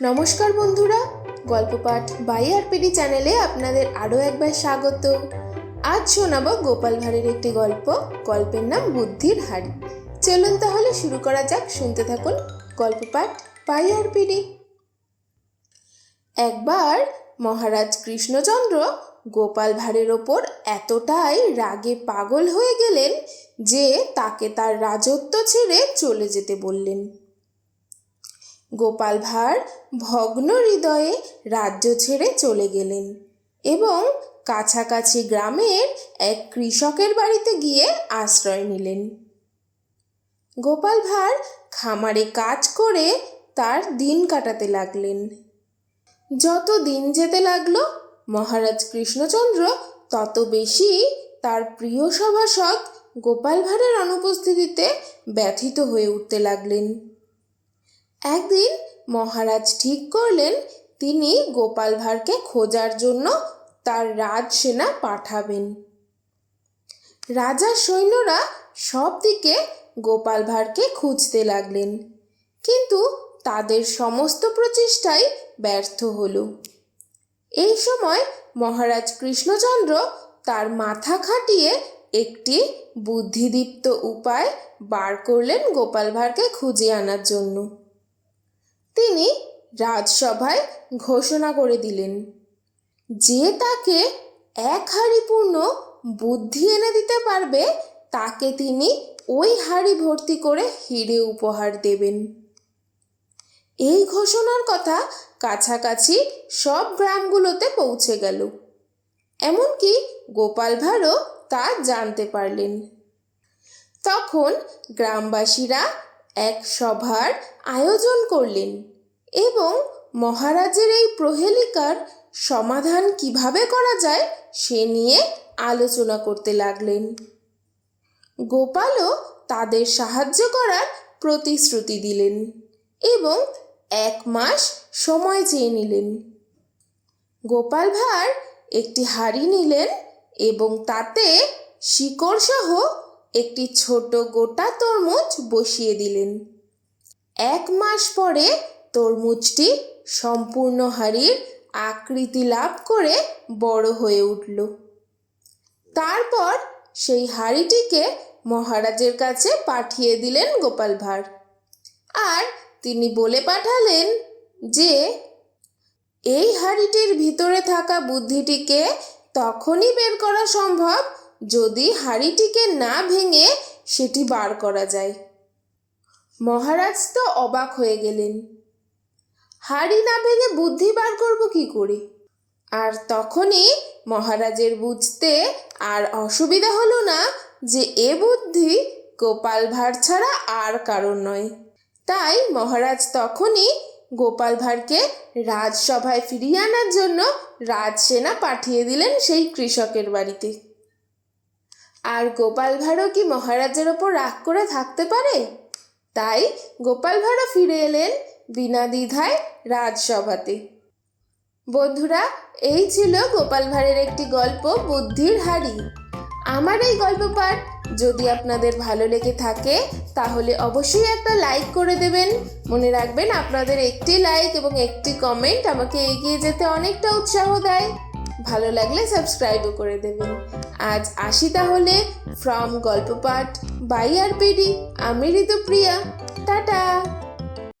নমস্কার বন্ধুরা গল্প পাঠ বাই আরপিডি চ্যানেলে আপনাদের আরও একবার স্বাগত। আজ শোনাবো গোপাল ভাঁড়ের একটি গল্প, গল্পের নাম বুদ্ধির হাড়ি। চলুন তাহলে শুরু করা যাক, শুনতে থাকুন গল্প পাঠ বাই আরপিডি একবার মহারাজ কৃষ্ণচন্দ্র গোপাল ভাঁড়ের ওপর এতটাই রাগে পাগল হয়ে গেলেন যে তাকে তার রাজত্ব ছেড়ে চলে যেতে বললেন। গোপাল ভাঁড় ভগ্ন হৃদয়ে রাজ্য ছেড়ে চলে গেলেন এবং কাছাকাছি গ্রামের এক কৃষকের বাড়িতে গিয়ে আশ্রয় নিলেন। গোপাল ভাঁড় খামারে কাজ করে তার দিন কাটাতে লাগলেন। যত দিন যেতে লাগল, মহারাজ কৃষ্ণচন্দ্র তত বেশি তার প্রিয় সভাসদ গোপাল ভাঁড়ের অনুপস্থিতিতে ব্যথিত হয়ে উঠতে লাগলেন। একদিন মহারাজ ঠিক করলেন, তিনি গোপাল ভাঁড়কে খোঁজার জন্য তার রাজসেনা পাঠাবেন। রাজার সৈন্যরা সব দিকে গোপাল ভাঁড়কে খুঁজতে লাগলেন, কিন্তু তাদের সমস্ত প্রচেষ্টাই ব্যর্থ হলো। এই সময় মহারাজ কৃষ্ণচন্দ্র তার মাথা খাটিয়ে একটি বুদ্ধিদীপ্ত উপায় বার করলেন গোপাল ভাঁড়কে খুঁজে আনার জন্য। রাজসভায় ঘোষণা করে দিলেন। যে তাকে এক হাঁড়ি পূর্ণ বুদ্ধি এনে দিতে পারবে, তাকে তিনি ওই হাঁড়ি ভর্তি করে হিরে উপহার দেবেন। এই ঘোষণার কথা কাছাকাছি সব গ্রামগুলোতে পৌঁছে গেল। এমনকি গোপাল ভাঁড়ও তা জানতে পারলেন। তখন গ্রামবাসীরা এক সভার আয়োজন করলেন। এবং মহারাজের এই প্রহেলিকার সমাধান কীভাবে করা যায় সে নিয়ে আলোচনা করতে লাগলেন। গোপালও তাদের সাহায্য করার প্রতিশ্রুতি দিলেন এবং এক মাস সময় চেয়ে নিলেন। গোপাল ভাঁড় একটি হাঁড়ি নিলেন এবং তাতে শিকড় সহ একটি ছোট গোটা তরমুজ বসিয়ে দিলেন। এক মাস পরে তরমুজটি সম্পূর্ণ হাঁড়ির আকৃতি লাভ করে বড় হয়ে উঠল। তারপর সেই হাঁড়িটিকে মহারাজের কাছে পাঠিয়ে দিলেন গোপাল ভাঁড়। আর তিনি বলে পাঠালেন যে, এই হাঁড়িটির ভিতরে থাকা বুদ্ধিটিকে তখনই বের করা সম্ভব যদি হাঁড়িটিকে না ভেঙে সেটি বার করা যায়। মহারাজ তো অবাক হয়ে গেলেন। হাঁড়ি না ভেঙে বুদ্ধি বার করব কি করে? আর তখনই মহারাজের বুঝতে আর অসুবিধা হলো না যে এ বুদ্ধি গোপাল ভাঁড় ছাড়া আর কারণ নয়। তাই মহারাজ তখনই গোপাল ভাঁড়কে রাজসভায় ফিরিয়ে আনার জন্য রাজসেনা পাঠিয়ে দিলেন সেই কৃষকের বাড়িতে। আর গোপাল ভাঁড়ও কি মহারাজের ওপর রাগ করে থাকতে পারে? তাই গোপাল ভাঁড়ও ফিরে এলেন বিনা দ্বিধায় রাজসভাতে। বন্ধুরা, এই ছিল গোপাল ভাঁড়ের একটি গল্প বুদ্ধির হাড়ি। আমার এই গল্প পাঠ যদি আপনাদের ভালো লেগে থাকে, তাহলে অবশ্যই একটা লাইক করে দেবেন। মনে রাখবেন, আপনাদের একটি লাইক এবং একটি কমেন্ট আমাকে এগিয়ে যেতে অনেকটা উৎসাহ দেয়। ভালো লাগলে সাবস্ক্রাইবও করে দেবেন। আজ আসি তাহলে ফ্রম গল্প পাঠ বাই আর পিডি আমি ঋতুপ্রিয়া। টাটা!